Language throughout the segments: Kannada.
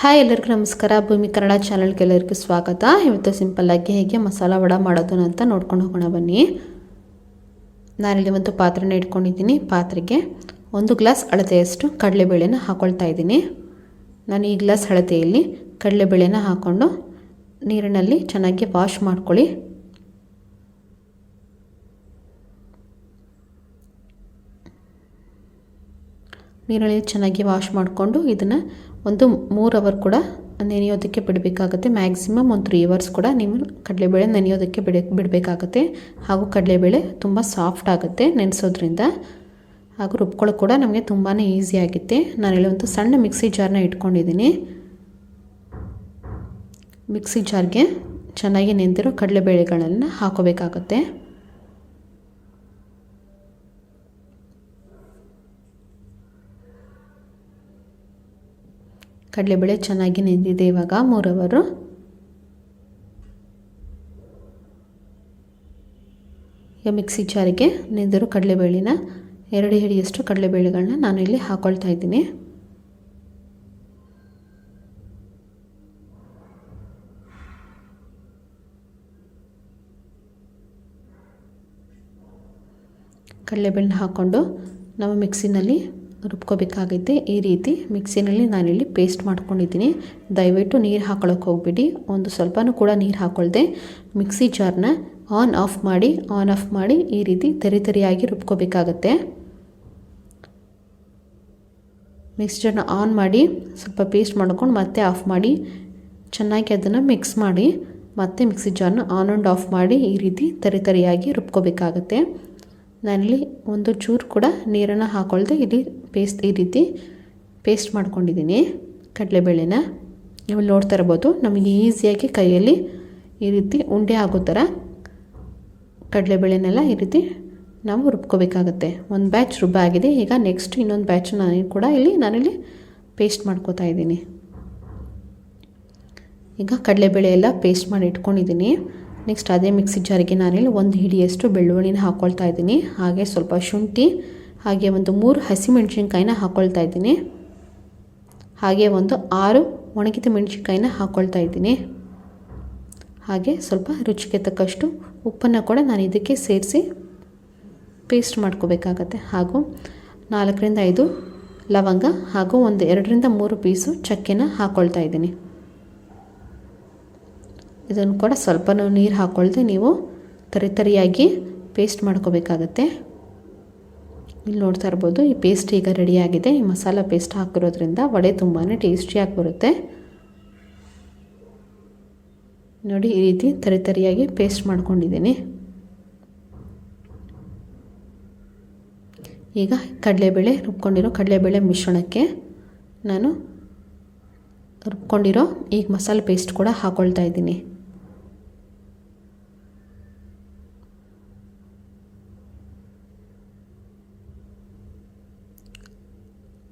ಹಾಯ್, ಎಲ್ಲರಿಗೂ ನಮಸ್ಕಾರ. ಭೂಮಿ ಕನ್ನಡ ಚಾನಲ್ಗೆ ಎಲ್ಲರಿಗೂ ಸ್ವಾಗತ. ಇವತ್ತು ಸಿಂಪಲ್ಲಾಗಿ ಹೇಗೆ ಮಸಾಲ ವಡ ಮಾಡೋದು ಅಂತ ನೋಡ್ಕೊಂಡು ಹೋಗೋಣ ಬನ್ನಿ. ನಾನಿಲ್ಲಿ ಒಂದು ಪಾತ್ರೆನ ಇಟ್ಕೊಂಡಿದ್ದೀನಿ. ಪಾತ್ರೆಗೆ ಒಂದು ಗ್ಲಾಸ್ ಅಳತೆಯಷ್ಟು ಕಡಲೆಬೇಳೆನ ಹಾಕ್ಕೊಳ್ತಾ ಇದ್ದೀನಿ. ನಾನು ಈ ಗ್ಲಾಸ್ ಅಳತೆಯಲ್ಲಿ ಕಡಲೆಬೇಳೆನ ಹಾಕ್ಕೊಂಡು ನೀರಿನಲ್ಲಿ ಚೆನ್ನಾಗಿ ವಾಶ್ ಮಾಡ್ಕೊಳ್ಳಿ. ನೀರಲ್ಲಿ ಚೆನ್ನಾಗಿ ವಾಶ್ ಮಾಡಿಕೊಂಡು ಇದನ್ನು ಒಂದು ಮೂರು ಅವರ್ ಕೂಡ ನೆನೆಯೋದಕ್ಕೆ ಬಿಡಬೇಕಾಗುತ್ತೆ. ಮ್ಯಾಕ್ಸಿಮಮ್ ಒಂದು ತ್ರೀ ಅವರ್ಸ್ ಕೂಡ ನೀವು ಕಡಲೆಬೇಳೆ ನೆನೆಯೋದಕ್ಕೆ ಬಿಡ, ಬಿಡಬೇಕಾಗುತ್ತೆ. ಹಾಗೂ ಕಡಲೆಬೇಳೆ ತುಂಬ ಸಾಫ್ಟ್ ಆಗುತ್ತೆ ನೆನೆಸೋದ್ರಿಂದ. ಹಾಗೂ ರುಬ್ಕೊಳ್ಳೋಕೆ ಕೂಡ ನಮಗೆ ತುಂಬಾ ಈಸಿ ಆಗುತ್ತೆ. ನಾನಿಲ್ಲಿ ಒಂದು ಸಣ್ಣ ಮಿಕ್ಸಿ ಜಾರ್ನ ಇಟ್ಕೊಂಡಿದ್ದೀನಿ. ಮಿಕ್ಸಿ ಜಾರ್ಗೆ ಚೆನ್ನಾಗಿ ನೆಂದಿರೋ ಕಡಲೆಬೇಳೆಗಳನ್ನು ಹಾಕೋಬೇಕಾಗತ್ತೆ. ಕಡಲೆಬೇಳೆ ಚೆನ್ನಾಗಿ ನೆಂದಿದೆ ಇವಾಗ ಮೂರವರು. ಈಗ ಮಿಕ್ಸಿ ಜಾರಿಗೆ ನೆಂದಿರೋ ಕಡಲೆಬೇಳೆನ ಎರಡು ಹಿಡಿಯಷ್ಟು ಕಡಲೆಬೇಳೆಗಳನ್ನ ನಾನು ಇಲ್ಲಿ ಹಾಕ್ಕೊಳ್ತಾ ಇದ್ದೀನಿ. ಕಡಲೆಬೇಳೆನ ಹಾಕ್ಕೊಂಡು ನಾವು ಮಿಕ್ಸಿನಲ್ಲಿ ರುಬ್ಕೋಬೇಕಾಗುತ್ತೆ ಈ ರೀತಿ ಮಿಕ್ಸಿನಲ್ಲಿ ನಾನಿಲ್ಲಿ ಪೇಸ್ಟ್ ಮಾಡ್ಕೊಂಡಿದ್ದೀನಿ. ದಯವಿಟ್ಟು ನೀರು ಹಾಕೊಳ್ಳೋಕೆ ಹೋಗ್ಬಿಡಿ. ಒಂದು ಸ್ವಲ್ಪನೂ ಕೂಡ ನೀರು ಹಾಕ್ಕೊಳ್ದೆ ಮಿಕ್ಸಿ ಜಾರ್ನ ಆನ್ ಆಫ್ ಮಾಡಿ, ಆನ್ ಆಫ್ ಮಾಡಿ ಈ ರೀತಿ ತರಿ ತರಿಯಾಗಿ ರುಬ್ಕೋಬೇಕಾಗತ್ತೆ. ಮಿಕ್ಸ್ಚರ್ನ ಆನ್ ಮಾಡಿ, ಸ್ವಲ್ಪ ಪೇಸ್ಟ್ ಮಾಡ್ಕೊಂಡು ಮತ್ತೆ ಆಫ್ ಮಾಡಿ. ಚೆನ್ನಾಗಿ ಅದನ್ನು ಮಿಕ್ಸ್ ಮಾಡಿ, ಮತ್ತೆ ಮಿಕ್ಸಿ ಜಾರ್ನ ಆನ್ ಆ್ಯಂಡ್ ಆಫ್ ಮಾಡಿ ಈ ರೀತಿ ತರಿ ತರಿಯಾಗಿ ರುಬ್ಕೋಬೇಕಾಗತ್ತೆ. ನಾನಿಲ್ಲಿ ಒಂದು ಚೂರು ಕೂಡ ನೀರನ್ನು ಹಾಕೊಳ್ಳದೆ ಇಲ್ಲಿ ಪೇಸ್ಟ್ ಈ ರೀತಿ ಪೇಸ್ಟ್ ಮಾಡ್ಕೊಂಡಿದ್ದೀನಿ. ಕಡಲೆಬೇಳೆನ ನೀವು ನೋಡ್ತಾ ಇರ್ಬೋದು. ನಮಗೆ ಈಸಿಯಾಗಿ ಕೈಯಲ್ಲಿ ಈ ರೀತಿ ಉಂಡೆ ಆಗೋ ಥರ ಕಡಲೆಬೇಳೆನೆಲ್ಲ ಈ ರೀತಿ ನಾವು ರುಬ್ಕೋಬೇಕಾಗತ್ತೆ. ಒಂದು ಬ್ಯಾಚ್ ರುಬ್ಬಾಗಿದೆ ಈಗ ನೆಕ್ಸ್ಟ್ ಇನ್ನೊಂದು ಬ್ಯಾಚ್ ನಾನು ಕೂಡ ಇಲ್ಲಿ ನಾನಿಲ್ಲಿ ಪೇಸ್ಟ್ ಮಾಡ್ಕೋತಾ ಇದ್ದೀನಿ. ಈಗ ಕಡಲೆಬೇಳೆ ಎಲ್ಲ ಪೇಸ್ಟ್ ಮಾಡಿ ಇಟ್ಕೊಂಡಿದ್ದೀನಿ. ನೆಕ್ಸ್ಟ್ ಅದೇ ಮಿಕ್ಸಿ ಜಾರಿಗೆ ನಾನಿಲ್ಲಿ ಒಂದು ಹಿಡಿಯಷ್ಟು ಬೆಳ್ಳುಳ್ಳಿನ ಹಾಕ್ಕೊಳ್ತಾ ಇದ್ದೀನಿ. ಹಾಗೆ ಸ್ವಲ್ಪ ಶುಂಠಿ ಹಾಗೆ ಒಂದು ಮೂರು ಹಸಿಮೆಣ್ಸಿನ್ಕಾಯಿನ ಹಾಕ್ಕೊಳ್ತಾ ಇದ್ದೀನಿ. ಹಾಗೆ ಒಂದು ಆರು ಒಣಗಿದ ಮೆಣಸಿನ್ಕಾಯಿನ ಹಾಕ್ಕೊಳ್ತಾ ಇದ್ದೀನಿ. ಹಾಗೆ ಸ್ವಲ್ಪ ರುಚಿಗೆ ತಕ್ಕಷ್ಟು ಉಪ್ಪನ್ನು ಕೂಡ ನಾನು ಇದಕ್ಕೆ ಸೇರಿಸಿ ಪೇಸ್ಟ್ ಮಾಡ್ಕೋಬೇಕಾಗತ್ತೆ. ಹಾಗೂ ನಾಲ್ಕರಿಂದ ಐದು ಲವಂಗ ಹಾಗೂ ಒಂದು ಎರಡರಿಂದ ಮೂರು ಪೀಸು ಚಕ್ಕೆನ ಹಾಕ್ಕೊಳ್ತಾ ಇದ್ದೀನಿ. ಇದನ್ನು ಕೂಡ ಸ್ವಲ್ಪ ನೀರು ಹಾಕ್ಕೊಳ್ದೆ ನೀವು ತರಿತರಿಯಾಗಿ ಪೇಸ್ಟ್ ಮಾಡ್ಕೋಬೇಕಾಗತ್ತೆ. ಇಲ್ಲಿ ನೋಡ್ತಾ ಇರ್ಬೋದು, ಈ ಪೇಸ್ಟ್ ಈಗ ರೆಡಿಯಾಗಿದೆ ಈ ಮಸಾಲ ಪೇಸ್ಟ್ ಹಾಕಿರೋದ್ರಿಂದ ವಡೆ ತುಂಬಾ ಟೇಸ್ಟಿಯಾಗಿ ಬರುತ್ತೆ. ನೋಡಿ, ಈ ರೀತಿ ತರಿ ತರಿಯಾಗಿ ಪೇಸ್ಟ್ ಮಾಡ್ಕೊಂಡಿದ್ದೀನಿ. ಈಗ ಕಡಲೆಬೇಳೆ, ರುಬ್ಕೊಂಡಿರೋ ಕಡಲೆಬೇಳೆ ಮಿಶ್ರಣಕ್ಕೆ ನಾನು ರುಬ್ಕೊಂಡಿರೋ ಈಗ ಮಸಾಲೆ ಪೇಸ್ಟ್ ಕೂಡ ಹಾಕ್ಕೊಳ್ತಾ ಇದ್ದೀನಿ.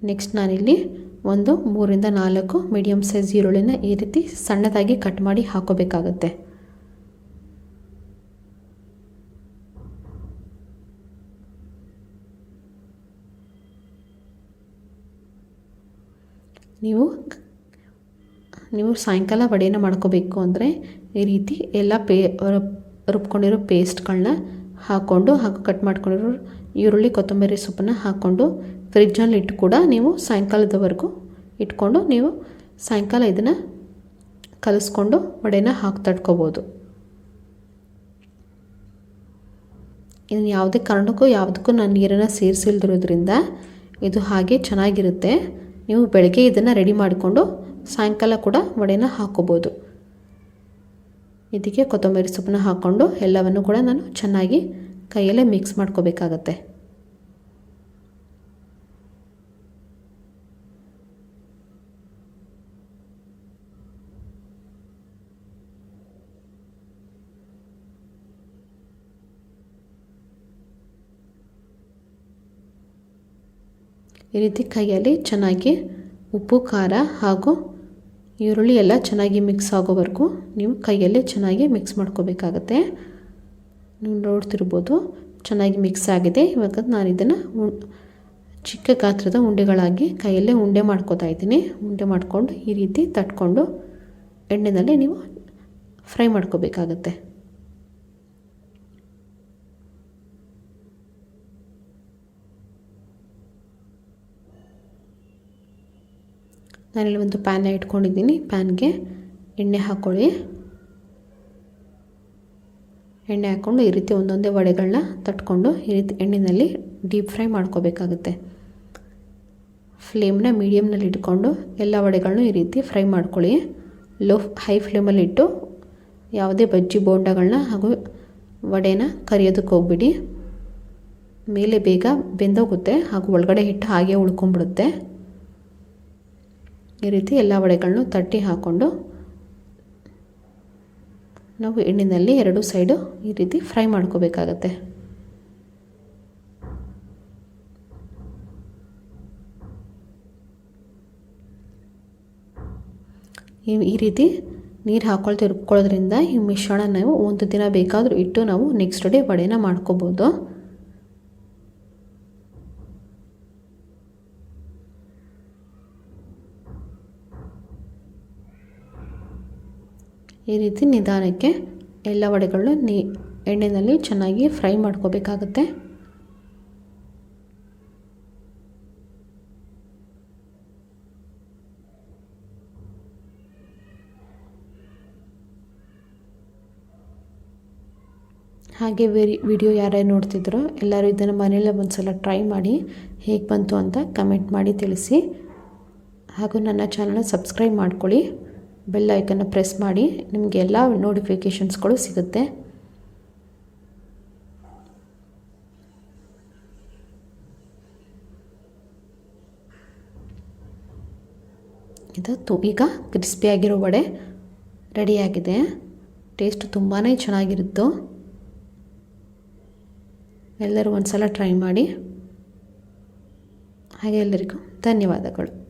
ನೆಕ್ಸ್ಟ್ ನಾನಿಲ್ಲಿ ಒಂದು, ಮೂರಿಂದ ನಾಲ್ಕು ಮೀಡಿಯಮ್ ಸೈಜ್ ಈರುಳ್ಳಿನ ಈ ರೀತಿ ಸಣ್ಣದಾಗಿ ಕಟ್ ಮಾಡಿ ಹಾಕೋಬೇಕಾಗುತ್ತೆ. ನೀವು ನೀವು ಸಾಯಂಕಾಲ ವಡೆನ ಮಾಡ್ಕೋಬೇಕು ಅಂದರೆ ಈ ರೀತಿ ಎಲ್ಲ ಪೇ ರುಬ್ಕೊಂಡಿರೋ ಪೇಸ್ಟ್ಗಳನ್ನ ಹಾಕ್ಕೊಂಡು ಹಾಗೂ ಕಟ್ ಮಾಡ್ಕೊಂಡಿರೋ ಈರುಳ್ಳಿ ಕೊತ್ತಂಬರಿ ಸೊಪ್ಪನ್ನು ಹಾಕ್ಕೊಂಡು ಫ್ರಿಜ್ಜಲ್ಲಿ ಇಟ್ಟು ಕೂಡ ನೀವು ಸಾಯಂಕಾಲದವರೆಗೂ ಇಟ್ಕೊಂಡು ನೀವು ಸಾಯಂಕಾಲ ಇದನ್ನು ಕಲಿಸ್ಕೊಂಡು ವಡೆನ ಹಾಕಿ ತಡ್ಕೋಬೋದು. ಇನ್ನು ಯಾವುದೇ ಕಾರಣಕ್ಕೂ ಯಾವುದಕ್ಕೂ ನಾನು ನೀರನ್ನು ಸೇರಿಸಿಲ್ದಿರೋದ್ರಿಂದ ಇದು ಹಾಗೆ ಚೆನ್ನಾಗಿರುತ್ತೆ. ನೀವು ಬೆಳಗ್ಗೆ ಇದನ್ನು ರೆಡಿ ಮಾಡಿಕೊಂಡು ಸಾಯಂಕಾಲ ಕೂಡ ವಡೆನ ಹಾಕೋಬೋದು. ಇದಕ್ಕೆ ಕೊತ್ತಂಬರಿ ಸೊಪ್ಪನ್ನ ಹಾಕ್ಕೊಂಡು ಎಲ್ಲವನ್ನು ಕೂಡ ನಾನು ಚೆನ್ನಾಗಿ ಕೈಯಲ್ಲೇ ಮಿಕ್ಸ್ ಮಾಡ್ಕೋಬೇಕಾಗತ್ತೆ. ಈ ರೀತಿ ಕೈಯಲ್ಲಿ ಚೆನ್ನಾಗಿ ಉಪ್ಪು, ಖಾರ ಹಾಗೂ ಈರುಳ್ಳಿ ಎಲ್ಲ ಚೆನ್ನಾಗಿ ಮಿಕ್ಸ್ ಆಗೋವರೆಗೂ ನೀವು ಕೈಯಲ್ಲಿ ಚೆನ್ನಾಗಿ ಮಿಕ್ಸ್ ಮಾಡ್ಕೋಬೇಕಾಗತ್ತೆ. ನೀವು ನೋಡ್ತಿರ್ಬೋದು ಚೆನ್ನಾಗಿ ಮಿಕ್ಸ್ ಆಗಿದೆ. ಇವಾಗ ನಾನು ಇದನ್ನು ಚಿಕ್ಕ ಗಾತ್ರದ ಉಂಡೆಗಳಾಗಿ ಕೈಯಲ್ಲೇ ಉಂಡೆ ಮಾಡ್ಕೋತಾ ಇದ್ದೀನಿ. ಉಂಡೆ ಮಾಡಿಕೊಂಡು ಈ ರೀತಿ ತಟ್ಕೊಂಡು ಎಣ್ಣೆನಲ್ಲಿ ನೀವು ಫ್ರೈ ಮಾಡ್ಕೋಬೇಕಾಗತ್ತೆ. ನಾನಿಲ್ಲಿ ಒಂದು ಪ್ಯಾನ್ ಇಟ್ಕೊಂಡಿದ್ದೀನಿ. ಪ್ಯಾನ್ಗೆ ಎಣ್ಣೆ ಹಾಕ್ಕೊಳ್ಳಿ ಎಣ್ಣೆ ಹಾಕ್ಕೊಂಡು ಈ ರೀತಿ ಒಂದೊಂದೇ ವಡೆಗಳನ್ನ ತಟ್ಕೊಂಡು ಈ ರೀತಿ ಎಣ್ಣೆಯಲ್ಲಿ ಡೀಪ್ ಫ್ರೈ ಮಾಡ್ಕೋಬೇಕಾಗುತ್ತೆ. ಫ್ಲೇಮ್ನ ಮೀಡಿಯಮ್ನಲ್ಲಿ ಇಟ್ಕೊಂಡು ಎಲ್ಲ ವಡೆಗಳನ್ನು ಈ ರೀತಿ ಫ್ರೈ ಮಾಡ್ಕೊಳ್ಳಿ. ಲೋ ಹೈ ಫ್ಲೇಮಲ್ಲಿ ಇಟ್ಟು ಯಾವುದೇ ಬಜ್ಜಿ ಬೋಂಡಗಳನ್ನ ಹಾಗೂ ವಡೆನ ಕರಿಯೋದಕ್ಕೆ ಹೋಗ್ಬಿಡಿ. ಮೇಲೆ ಬೇಗ ಬೆಂದೋಗುತ್ತೆ ಹಾಗೂ ಒಳಗಡೆ ಹಿಟ್ಟು ಹಾಗೆ ಉಳ್ಕೊಂಬಿಡುತ್ತೆ. ಈ ರೀತಿ ಎಲ್ಲ ವಡೆಗಳನ್ನು ತಟ್ಟಿ ಹಾಕ್ಕೊಂಡು ನಾವು ಎಣ್ಣೆಯಲ್ಲಿ ಎರಡು ಸೈಡು ಈ ರೀತಿ ಫ್ರೈ ಮಾಡ್ಕೋಬೇಕಾಗತ್ತೆ. ಈ ರೀತಿ ನೀರು ಹಾಕೊಳ್ತಾ ರುಬ್ಕೊಳ್ಳೋದ್ರಿಂದ ಈ ಮಿಶ್ರಣ ನಾವು ಒಂದು ದಿನ ಬೇಕಾದರೂ ಇಟ್ಟು ನಾವು ನೆಕ್ಸ್ಟ್ ಡೇ ವಡೆನ ಮಾಡ್ಕೋಬೋದು. ಈ ರೀತಿ ನಿಧಾನಕ್ಕೆ ಎಲ್ಲ ವಡೆಗಳನ್ನು ನೀ ಎಣ್ಣೆಯಲ್ಲಿ ಚೆನ್ನಾಗಿ ಫ್ರೈ ಮಾಡ್ಕೋಬೇಕಾಗುತ್ತೆ. ಹಾಗೆ ವೆರಿ, ವಿಡಿಯೋ ಯಾರೇ ನೋಡ್ತಿದ್ರೋ ಎಲ್ಲರೂ ಇದನ್ನು ಮನೇಲೆ ಒಂದು ಸಲ ಟ್ರೈ ಮಾಡಿ ಹೇಗೆ ಬಂತು ಅಂತ ಕಮೆಂಟ್ ಮಾಡಿ ತಿಳಿಸಿ. ಹಾಗೂ ನನ್ನ ಚಾನಲ್ನ ಸಬ್ಸ್ಕ್ರೈಬ್ ಮಾಡ್ಕೊಳ್ಳಿ. ಬೆಲ್ ಐಕನ್ನ ಪ್ರೆಸ್ ಮಾಡಿ, ನಿಮಗೆ ಎಲ್ಲ ನೋಟಿಫಿಕೇಷನ್ಸ್ಗಳು ಸಿಗುತ್ತೆ. ಇದು ಈಗ ಕ್ರಿಸ್ಪಿಯಾಗಿರೋ ವಡೆ ರೆಡಿಯಾಗಿದೆ ಟೇಸ್ಟ್ ತುಂಬಾ ಚೆನ್ನಾಗಿರುತ್ತೋ? ಎಲ್ಲರೂ ಒಂದು ಸಲ ಟ್ರೈ ಮಾಡಿ. ಹಾಗೆ ಎಲ್ಲರಿಗೂ ಧನ್ಯವಾದಗಳು.